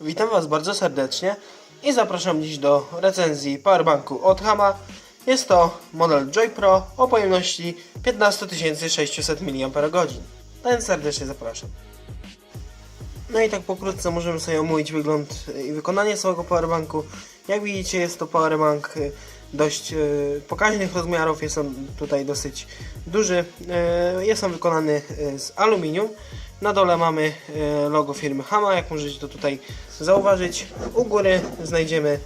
Witam Was bardzo serdecznie i zapraszam dziś do recenzji powerbanku od Hama. Jest to model Joy Pro o pojemności 15600 mAh. Ten serdecznie zapraszam. No i tak pokrótce możemy sobie omówić wygląd i wykonanie samego powerbanku. Jak widzicie jest to powerbank y, dość y, pokaźnych rozmiarów, jest on tutaj dosyć duży. Y, Jest on wykonany z aluminium. Na dole mamy y, logo firmy Hama, jak możecie to tutaj zauważyć. U góry znajdziemy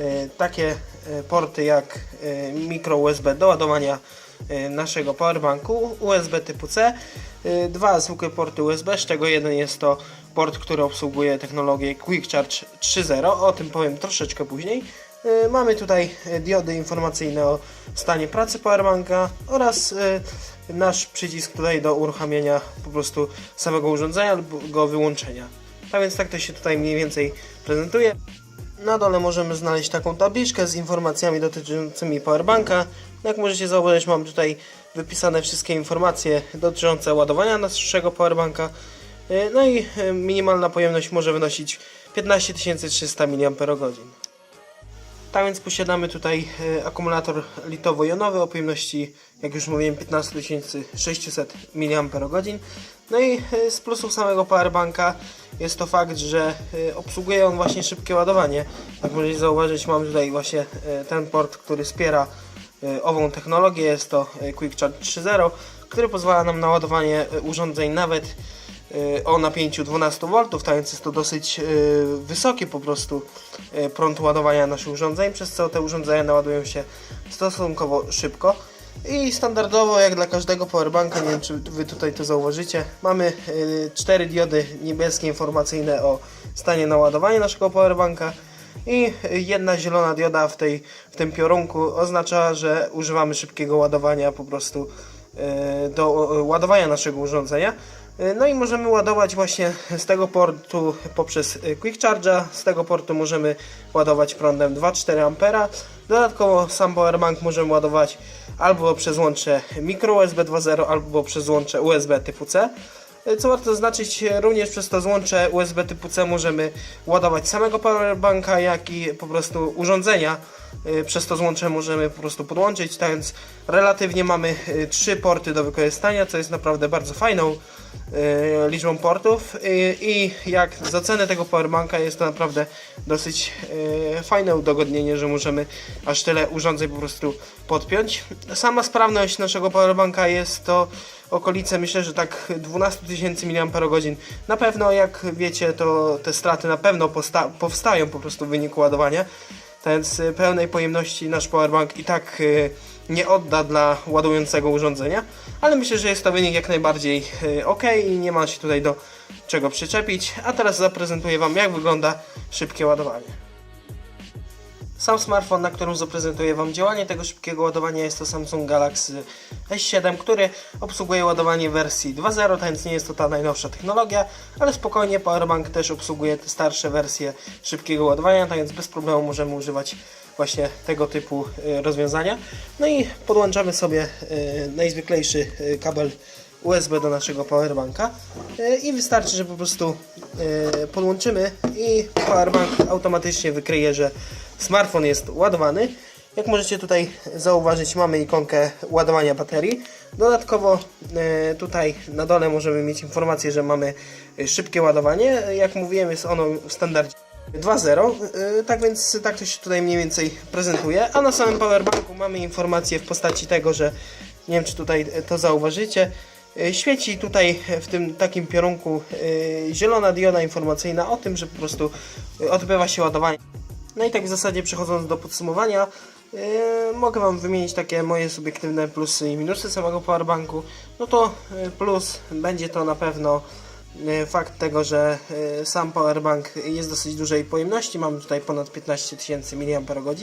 y, takie y, porty jak micro USB do ładowania naszego powerbanku USB typu C, dwa zwykłe porty USB, z czego jeden jest to port, który obsługuje technologię Quick Charge 3.0, o tym powiem troszeczkę później. Mamy tutaj diody informacyjne o stanie pracy powerbanka oraz nasz przycisk tutaj do uruchamiania po prostu samego urządzenia lub go wyłączenia. Tak więc tak to się tutaj mniej więcej prezentuje. Na dole możemy znaleźć taką tabliczkę z informacjami dotyczącymi powerbanka. Jak możecie zauważyć, mam tutaj wypisane wszystkie informacje dotyczące ładowania naszego powerbanka. No i minimalna pojemność może wynosić 15300 mAh. Tak więc posiadamy tutaj e, akumulator litowo-jonowy o pojemności, jak już mówiłem, 15600 mAh. No i e, z plusów samego powerbanka jest to fakt, że e, obsługuje on właśnie szybkie ładowanie. Jak możecie zauważyć, mam tutaj właśnie ten port, który wspiera ową technologię. Jest to Quick Charge 3.0, który pozwala nam na ładowanie urządzeń nawet o napięciu 12 V, tak więc jest to dosyć y, wysoki po prostu y, prąd ładowania naszych urządzeń, przez co te urządzenia naładują się stosunkowo szybko. I standardowo, jak dla każdego powerbanka, nie wiem czy Wy tutaj to zauważycie, mamy y, cztery diody niebieskie informacyjne o stanie naładowania naszego powerbanka i jedna zielona dioda w, tej, w tym piorunku oznacza, że używamy szybkiego ładowania po prostu do ładowania naszego urządzenia. E, No i możemy ładować właśnie z tego portu poprzez e, Quick Charge'a. Z tego portu możemy ładować prądem 2,4 A. Dodatkowo sam powerbank możemy ładować albo przez łącze micro USB 2.0, albo przez łącze USB typu C. Co warto zaznaczyć, również przez to złącze USB typu C możemy ładować samego powerbanka, jak i po prostu urządzenia. Y, Przez to złącze możemy po prostu podłączyć, tak więc relatywnie mamy y, trzy porty do wykorzystania, co jest naprawdę bardzo fajną y, liczbą portów i jak za cenę tego powerbanka jest to naprawdę dosyć fajne udogodnienie, że możemy aż tyle urządzeń po prostu podpiąć. Sama sprawność naszego powerbanka jest to okolice myślę, że tak 12 tysięcy mAh. Na pewno jak wiecie to te straty na pewno powstają po prostu w wyniku ładowania. Więc y, pełnej pojemności nasz powerbank i tak y, nie odda dla ładującego urządzenia, ale myślę, że jest to wynik jak najbardziej y, ok i nie ma się tutaj do czego przyczepić. A teraz zaprezentuję Wam jak wygląda szybkie ładowanie. Sam smartfon, na którym zaprezentuję Wam działanie tego szybkiego ładowania jest to Samsung Galaxy S7, który obsługuje ładowanie wersji 2.0, tak więc nie jest to ta najnowsza technologia, ale spokojnie Powerbank też obsługuje te starsze wersje szybkiego ładowania, tak więc bez problemu możemy używać właśnie tego typu y, rozwiązania. No i podłączamy sobie y, najzwyklejszy y, kabel USB do naszego powerbanka i wystarczy, że po prostu podłączymy i powerbank automatycznie wykryje, że smartfon jest ładowany. Jak możecie tutaj zauważyć, mamy ikonkę ładowania baterii. Dodatkowo y, tutaj na dole możemy mieć informację, że mamy y, szybkie ładowanie. Jak mówiłem, jest ono w standardzie 2.0, y, tak więc tak to się tutaj mniej więcej prezentuje. A na samym powerbanku mamy informację w postaci tego, że nie wiem czy tutaj to zauważycie, świeci tutaj w tym takim piorunku zielona dioda informacyjna o tym, że po prostu odbywa się ładowanie. No i tak w zasadzie przechodząc do podsumowania, yy, mogę Wam wymienić takie moje subiektywne plusy i minusy samego powerbanku. No to yy, plus będzie to na pewno yy, fakt tego, że yy, sam powerbank jest dosyć dużej pojemności, mamy tutaj ponad 15 tysięcy mAh.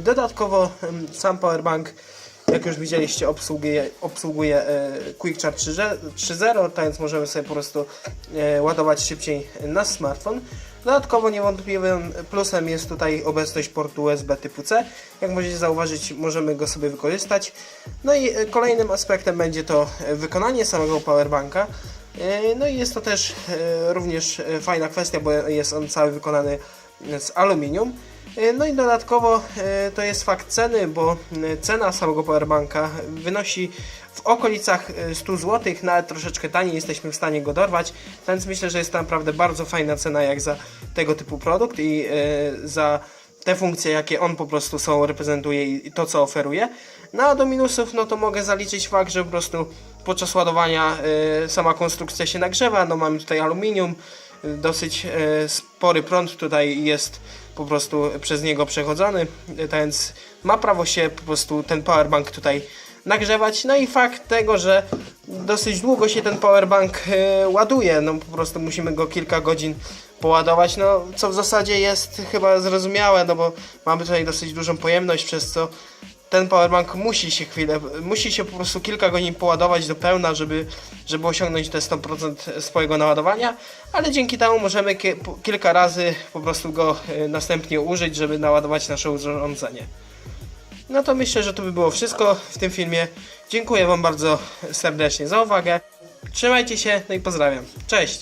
Dodatkowo sam powerbank jak już widzieliście, obsługuje, obsługuje Quick Charge 3.0, tak więc możemy sobie po prostu ładować szybciej nasz smartfon. Dodatkowo niewątpliwym plusem jest tutaj obecność portu USB typu C. Jak możecie zauważyć, możemy go sobie wykorzystać. No i e, kolejnym aspektem będzie to e, wykonanie samego powerbanka. E, No i jest to też również fajna kwestia, bo jest on cały wykonany z aluminium. E, No i dodatkowo e, to jest fakt ceny, bo e, cena samego powerbanka wynosi w okolicach e, 100 zł, nawet troszeczkę taniej jesteśmy w stanie go dorwać, więc myślę, że jest to naprawdę bardzo fajna cena jak za tego typu produkt i za te funkcje, jakie on po prostu są, reprezentuje i to, co oferuje. No a do minusów, no to mogę zaliczyć fakt, że po prostu podczas ładowania sama konstrukcja się nagrzewa, no mamy tutaj aluminium, dosyć e, spory prąd tutaj jest po prostu przez niego przechodzony, więc ma prawo się po prostu ten powerbank tutaj nagrzewać. No i fakt tego, że dosyć długo się ten powerbank e, ładuje, no po prostu musimy go kilka godzin poładować, no co w zasadzie jest chyba zrozumiałe, no bo mamy tutaj dosyć dużą pojemność, przez co ten powerbank musi się chwilę, musi się po prostu kilka godzin poładować do pełna, żeby, żeby osiągnąć te 100% swojego naładowania, ale dzięki temu możemy kilka razy po prostu go e, następnie użyć, żeby naładować nasze urządzenie. No to myślę, że to by było wszystko w tym filmie. Dziękuję Wam bardzo serdecznie za uwagę. Trzymajcie się, no i pozdrawiam. Cześć!